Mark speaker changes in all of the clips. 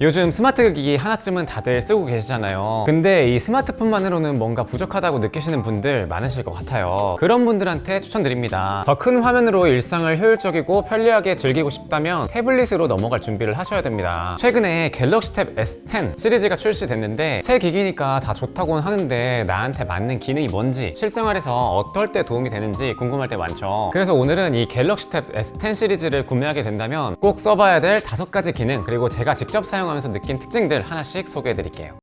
Speaker 1: 요즘 스마트 기기 하나쯤은 다들 쓰고 계시잖아요. 근데 이 스마트폰만으로는 뭔가 부족하다고 느끼시는 분들 많으실 것 같아요. 그런 분들한테 추천드립니다. 더 큰 화면으로 일상을 효율적이고 편리하게 즐기고 싶다면 태블릿으로 넘어갈 준비를 하셔야 됩니다. 최근에 갤럭시 탭 S10 시리즈가 출시됐는데 새 기기니까 다 좋다고는 하는데 나한테 맞는 기능이 뭔지 실생활에서 어떨 때 도움이 되는지 궁금할 때 많죠. 그래서 오늘은 이 갤럭시 탭 S10 시리즈를 구매하게 된다면 꼭 써봐야 될 다섯 가지 기능 그리고 제가 직접 사용 하면서 느낀 특징들 하나씩 소개해 드릴게요.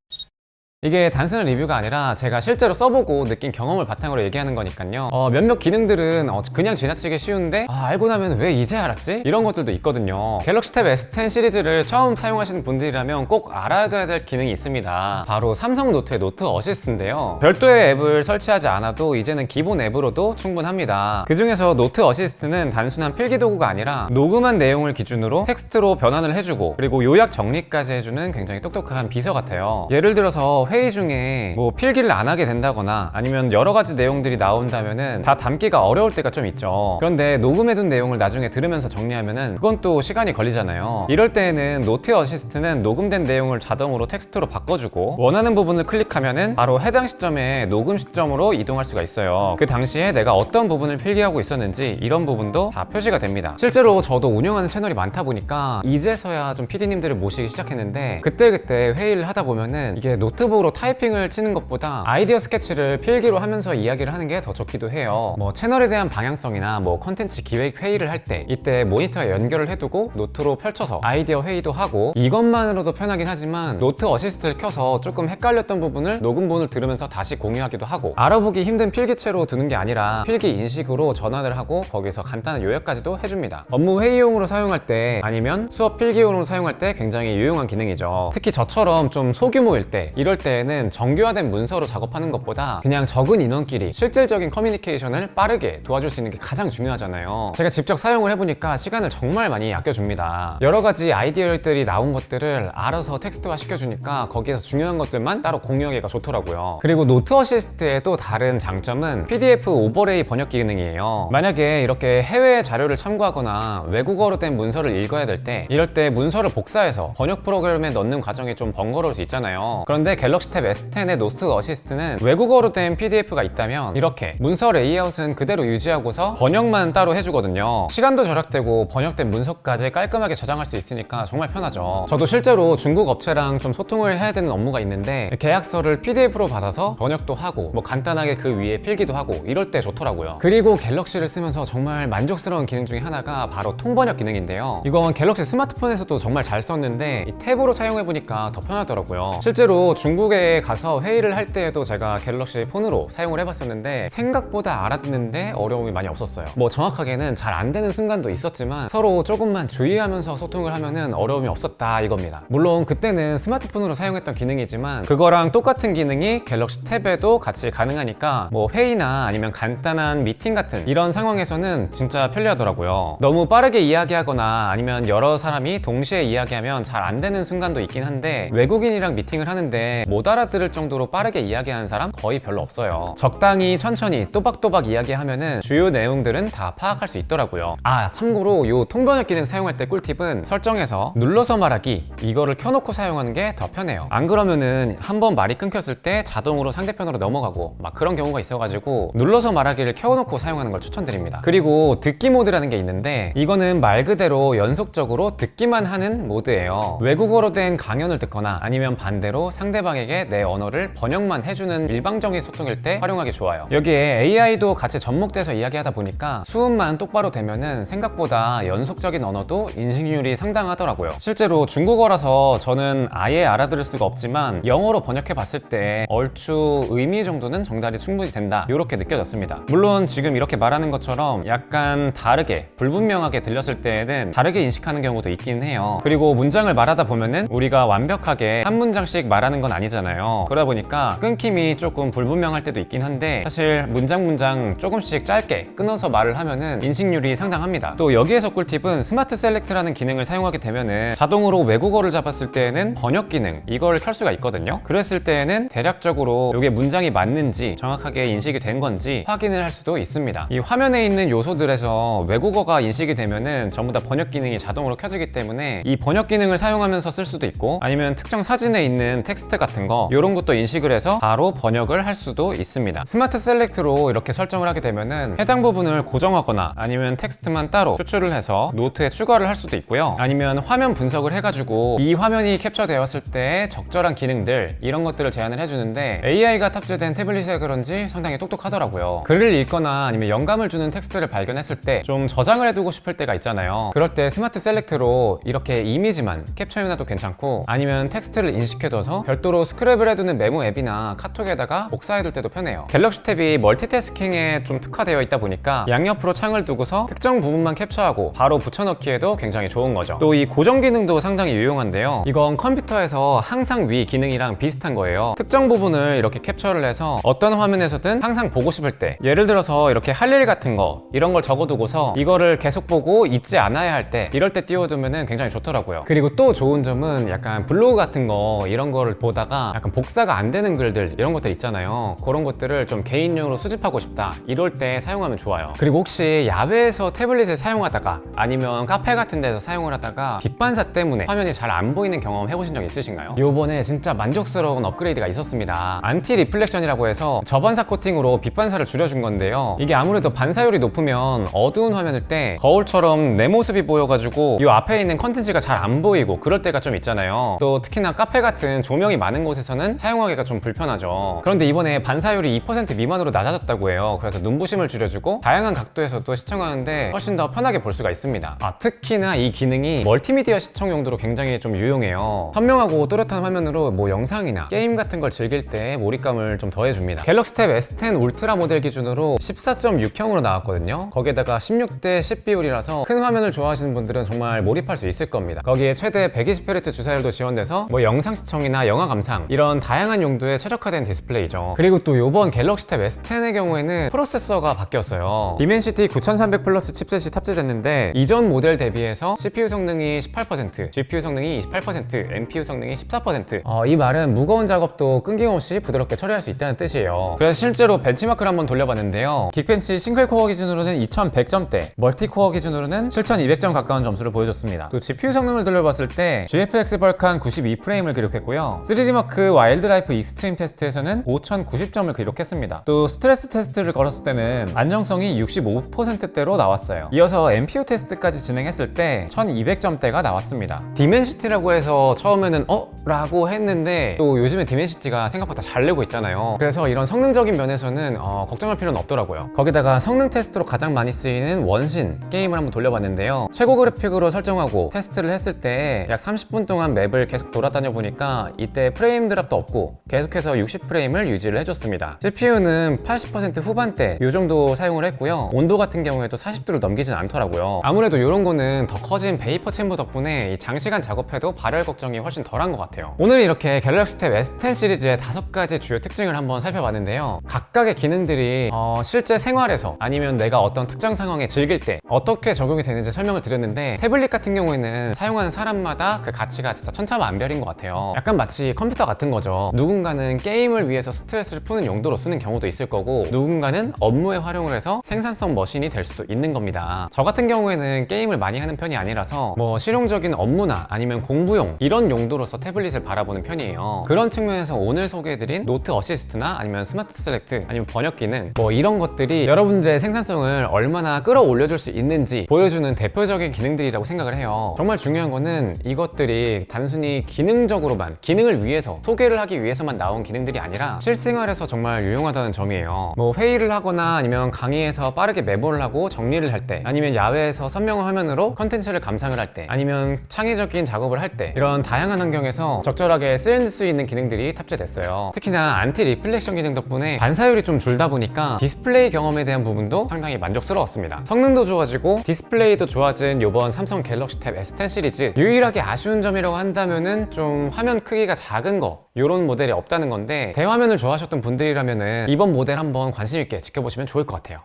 Speaker 1: 이게 단순한 리뷰가 아니라 제가 실제로 써보고 느낀 경험을 바탕으로 얘기하는 거니까요. 어, 몇몇 기능들은 어, 그냥 지나치기 쉬운데 아, 알고 나면 왜 이제 알았지? 이런 것들도 있거든요. 갤럭시 탭 S10 시리즈를 처음 사용하시는 분들이라면 꼭 알아둬야 될 기능이 있습니다. 바로 삼성 노트의 노트 어시스트인데요. 별도의 앱을 설치하지 않아도 이제는 기본 앱으로도 충분합니다. 그 중에서 노트 어시스트는 단순한 필기 도구가 아니라 녹음한 내용을 기준으로 텍스트로 변환을 해주고 그리고 요약 정리까지 해주는 굉장히 똑똑한 비서 같아요. 예를 들어서 회의 중에 뭐 필기를 안 하게 된다거나 아니면 여러 가지 내용들이 나온다면은 다 담기가 어려울 때가 좀 있죠. 그런데 녹음해둔 내용을 나중에 들으면서 정리하면은 그건 또 시간이 걸리잖아요. 이럴 때에는 노트 어시스트는 녹음된 내용을 자동으로 텍스트로 바꿔주고 원하는 부분을 클릭하면은 바로 해당 시점에 녹음 시점으로 이동할 수가 있어요. 그 당시에 내가 어떤 부분을 필기하고 있었는지 이런 부분도 다 표시가 됩니다. 실제로 저도 운영하는 채널이 많다 보니까 이제서야 좀 PD님들을 모시기 시작했는데 그때그때 회의를 하다 보면은 이게 노트북으로 타이핑을 치는 것보다 아이디어 스케치를 필기로 하면서 이야기를 하는 게 더 좋기도 해요. 뭐 채널에 대한 방향성이나 뭐 컨텐츠 기획 회의를 할 때 이때 모니터에 연결을 해두고 노트로 펼쳐서 아이디어 회의도 하고 이것만으로도 편하긴 하지만 노트 어시스트를 켜서 조금 헷갈렸던 부분을 녹음본을 들으면서 다시 공유하기도 하고 알아보기 힘든 필기체로 두는 게 아니라 필기 인식으로 전환을 하고 거기서 간단한 요약까지도 해줍니다. 업무 회의용으로 사용할 때 아니면 수업 필기용으로 사용할 때 굉장히 유용한 기능이죠. 특히 저처럼 좀 소규모일 때 이럴 때 에는 정교화된 문서로 작업하는 것보다 그냥 적은 인원끼리 실질적인 커뮤니케이션을 빠르게 도와줄 수 있는 게 가장 중요하잖아요. 제가 직접 사용을 해보니까 시간을 정말 많이 아껴줍니다. 여러 가지 아이디어들이 나온 것들을 알아서 텍스트화 시켜주니까 거기에서 중요한 것들만 따로 공유하기가 좋더라고요. 그리고 노트 어시스트의 또 다른 장점은 PDF 오버레이 번역 기능이에요. 만약에 이렇게 해외 자료를 참고하거나 외국어로 된 문서를 읽어야 될 때 이럴 때 문서를 복사해서 번역 프로그램에 넣는 과정이 좀 번거로울 수 있잖아요. 그런데 갤 럭시 탭 S10의 노트 어시스트는 외국어로 된 PDF가 있다면 이렇게 문서 레이아웃은 그대로 유지하고서 번역만 따로 해주거든요. 시간도 절약되고 번역된 문서까지 깔끔하게 저장할 수 있으니까 정말 편하죠. 저도 실제로 중국 업체랑 좀 소통을 해야 되는 업무가 있는데 계약서를 PDF로 받아서 번역도 하고 뭐 간단하게 그 위에 필기도 하고 이럴 때 좋더라고요. 그리고 갤럭시를 쓰면서 정말 만족스러운 기능 중에 하나가 바로 통번역 기능인데요. 이건 갤럭시 스마트폰에서도 정말 잘 썼는데 이 탭으로 사용해보니까 더 편하더라고요. 실제로 중국 에 가서 회의를 할 때에도 제가 갤럭시 폰으로 사용을 해봤었는데 생각보다 알아듣는데 어려움이 많이 없었어요. 뭐 정확하게는 잘 안 되는 순간도 있었지만 서로 조금만 주의하면서 소통을 하면은 어려움이 없었다 이겁니다. 물론 그때는 스마트폰으로 사용했던 기능이지만 그거랑 똑같은 기능이 갤럭시 탭에도 같이 가능하니까 뭐 회의나 아니면 간단한 미팅 같은 이런 상황에서는 진짜 편리하더라고요. 너무 빠르게 이야기하거나 아니면 여러 사람이 동시에 이야기하면 잘 안 되는 순간도 있긴 한데 외국인이랑 미팅을 하는데 못 알아들을 정도로 빠르게 이야기하는 사람 거의 별로 없어요. 적당히 천천히 또박또박 이야기하면은 주요 내용들은 다 파악할 수 있더라고요. 아 참고로 이 통번역 기능 사용할 때 꿀팁은 설정에서 눌러서 말하기 이거를 켜놓고 사용하는 게 더 편해요. 안 그러면은 한 번 말이 끊겼을 때 자동으로 상대편으로 넘어가고 막 그런 경우가 있어가지고 눌러서 말하기를 켜놓고 사용하는 걸 추천드립니다. 그리고 듣기 모드라는 게 있는데 이거는 말 그대로 연속적으로 듣기만 하는 모드예요. 외국어로 된 강연을 듣거나 아니면 반대로 상대방에게 내 언어를 번역만 해주는 일방적인 소통일 때 활용하기 좋아요. 여기에 AI도 같이 접목돼서 이야기하다 보니까 수음만 똑바로 되면은 생각보다 연속적인 언어도 인식률이 상당하더라고요. 실제로 중국어라서 저는 아예 알아들을 수가 없지만 영어로 번역해 봤을 때 얼추 의미 정도는 정달이 충분히 된다 이렇게 느껴졌습니다. 물론 지금 이렇게 말하는 것처럼 약간 다르게 불분명하게 들렸을 때에는 다르게 인식하는 경우도 있긴 해요. 그리고 문장을 말하다 보면은 우리가 완벽하게 한 문장씩 말하는 건 아니지만 되잖아요. 그러다 보니까 끊김이 조금 불분명할 때도 있긴 한데 사실 문장 문장 조금씩 짧게 끊어서 말을 하면은 인식률이 상당합니다. 또 여기에서 꿀팁은 스마트 셀렉트라는 기능을 사용하게 되면은 자동으로 외국어를 잡았을 때에는 번역 기능 이걸 켤 수가 있거든요. 그랬을 때에는 대략적으로 이게 문장이 맞는지 정확하게 인식이 된 건지 확인을 할 수도 있습니다. 이 화면에 있는 요소들에서 외국어가 인식이 되면은 전부 다 번역 기능이 자동으로 켜지기 때문에 이 번역 기능을 사용하면서 쓸 수도 있고 아니면 특정 사진에 있는 텍스트 같은 거 이런 것도 인식을 해서 바로 번역을 할 수도 있습니다. 스마트 셀렉트로 이렇게 설정을 하게 되면은 해당 부분을 고정하거나 아니면 텍스트만 따로 추출을 해서 노트에 추가를 할 수도 있고요. 아니면 화면 분석을 해가지고 이 화면이 캡처되었을 때 적절한 기능들 이런 것들을 제안을 해주는데 AI가 탑재된 태블릿에 그런지 상당히 똑똑하더라고요. 글을 읽거나 아니면 영감을 주는 텍스트를 발견했을 때 좀 저장을 해두고 싶을 때가 있잖아요. 그럴 때 스마트 셀렉트로 이렇게 이미지만 캡처해놔도 괜찮고 아니면 텍스트를 인식해둬서 별도로 스크랩을 해두는 메모 앱이나 카톡에다가 복사해둘 때도 편해요. 갤럭시 탭이 멀티태스킹에 좀 특화되어 있다 보니까 양옆으로 창을 두고서 특정 부분만 캡처하고 바로 붙여넣기에도 굉장히 좋은 거죠. 또 이 고정 기능도 상당히 유용한데요. 이건 컴퓨터에서 항상 위 기능이랑 비슷한 거예요. 특정 부분을 이렇게 캡처를 해서 어떤 화면에서든 항상 보고 싶을 때 예를 들어서 이렇게 할 일 같은 거 이런 걸 적어두고서 이거를 계속 보고 잊지 않아야 할 때 이럴 때 띄워두면 굉장히 좋더라고요. 그리고 또 좋은 점은 약간 블로그 같은 거 이런 거를 보다가 약간 복사가 안 되는 글들 이런 것들 있잖아요. 그런 것들을 좀 개인용으로 수집하고 싶다 이럴 때 사용하면 좋아요. 그리고 혹시 야외에서 태블릿을 사용하다가 아니면 카페 같은 데서 사용을 하다가 빛반사 때문에 화면이 잘 안 보이는 경험 해보신 적 있으신가요? 요번에 진짜 만족스러운 업그레이드가 있었습니다. 안티 리플렉션이라고 해서 저반사 코팅으로 빛반사를 줄여준 건데요. 이게 아무래도 반사율이 높으면 어두운 화면일 때 거울처럼 내 모습이 보여가지고 이 앞에 있는 컨텐츠가 잘 안 보이고 그럴 때가 좀 있잖아요. 또 특히나 카페 같은 조명이 많은 곳에서는 사용하기가 좀 불편하죠. 그런데 이번에 반사율이 2% 미만으로 낮아졌다고 해요. 그래서 눈부심을 줄여주고 다양한 각도에서도 시청하는데 훨씬 더 편하게 볼 수가 있습니다. 아, 특히나 이 기능이 멀티미디어 시청 용도로 굉장히 좀 유용해요. 선명하고 또렷한 화면으로 뭐 영상이나 게임 같은 걸 즐길 때 몰입감을 좀 더해줍니다. 갤럭시 탭 S10 울트라 모델 기준으로 14.6형으로 나왔거든요. 거기에다가 16대 10 비율이라서 큰 화면을 좋아하시는 분들은 정말 몰입할 수 있을 겁니다. 거기에 최대 120Hz 주사율도 지원돼서 뭐 영상 시청이나 영화 감상 이런 다양한 용도에 최적화된 디스플레이죠. 그리고 또 이번 갤럭시 탭 S10의 경우에는 프로세서가 바뀌었어요. 디멘시티 9300 플러스 칩셋이 탑재됐는데 이전 모델 대비해서 CPU 성능이 18%, GPU 성능이 28%, NPU 성능이 14%. 어, 이 말은 무거운 작업도 끊김없이 부드럽게 처리할 수 있다는 뜻이에요. 그래서 실제로 벤치마크를 한번 돌려봤는데요. 긱벤치 싱글 코어 기준으로는 2100점대, 멀티 코어 기준으로는 7200점 가까운 점수를 보여줬습니다. 또 GPU 성능을 돌려봤을 때 GFX 벌칸 92프레임을 기록했고요. 3D마크 와일드라이프 익스트림 테스트에서는 5090점을 기록했습니다. 또 스트레스 테스트를 걸었을 때는 안정성이 65%대로 나왔어요. 이어서 MPU 테스트까지 진행했을 때 1200점대가 나왔습니다. 디멘시티라고 해서 처음에는 어? 라고 했는데 또 요즘에 디멘시티가 생각보다 잘 내고 있잖아요. 그래서 이런 성능적인 면에서는 어, 걱정할 필요는 없더라고요. 거기다가 성능 테스트로 가장 많이 쓰이는 원신 게임을 한번 돌려봤는데요. 최고 그래픽으로 설정하고 테스트를 했을 때 약 30분 동안 맵을 계속 돌아다녀 보니까 이때 프레임 드랍도 없고 계속해서 60프레임을 유지를 해줬습니다. CPU는 80% 후반대 이 정도 사용을 했고요. 온도 같은 경우에도 40도를 넘기진 않더라고요. 아무래도 이런 거는 더 커진 베이퍼 챔버 덕분에 이 장시간 작업해도 발열 걱정이 훨씬 덜한 것 같아요. 오늘 이렇게 갤럭시 탭 S10 시리즈의 다섯 가지 주요 특징을 한번 살펴봤는데요. 각각의 기능들이 어, 실제 생활에서 아니면 내가 어떤 특정 상황에 즐길 때 어떻게 적용이 되는지 설명을 드렸는데 태블릿 같은 경우에는 사용하는 사람마다 그 가치가 진짜 천차만별인 것 같아요. 약간 마치 컴퓨터 같은 거죠. 누군가는 게임을 위해서 스트레스를 푸는 용도로 쓰는 경우도 있을 거고 누군가는 업무에 활용을 해서 생산성 머신이 될 수도 있는 겁니다. 저 같은 경우에는 게임을 많이 하는 편이 아니라서 뭐 실용적인 업무나 아니면 공부용 이런 용도로서 태블릿을 바라보는 편이에요. 그런 측면에서 오늘 소개해드린 노트 어시스트나 아니면 스마트 셀렉트 아니면 번역 기능 뭐 이런 것들이 여러분들의 생산성을 얼마나 끌어올려줄 수 있는지 보여주는 대표적인 기능들이라고 생각을 해요. 정말 중요한 거는 이것들이 단순히 기능적으로만 기능을 위해서 소개를 하기 위해서만 나온 기능들이 아니라 실생활에서 정말 유용하다는 점이에요. 뭐 회의를 하거나 아니면 강의에서 빠르게 메모를 하고 정리를 할 때 아니면 야외에서 선명한 화면으로 컨텐츠를 감상을 할 때 아니면 창의적인 작업을 할 때 이런 다양한 환경에서 적절하게 쓰일 수 있는 기능들이 탑재됐어요. 특히나 안티 리플렉션 기능 덕분에 반사율이 좀 줄다 보니까 디스플레이 경험에 대한 부분도 상당히 만족스러웠습니다. 성능도 좋아지고 디스플레이도 좋아진 이번 삼성 갤럭시 탭 S10 시리즈 유일하게 아쉬운 점이라고 한다면은 좀 화면 크기가 작은 거 이런 모델이 없다는 건데 대화면을 좋아하셨던 분들이라면은 이번 모델 한번 관심 있게 지켜보시면 좋을 것 같아요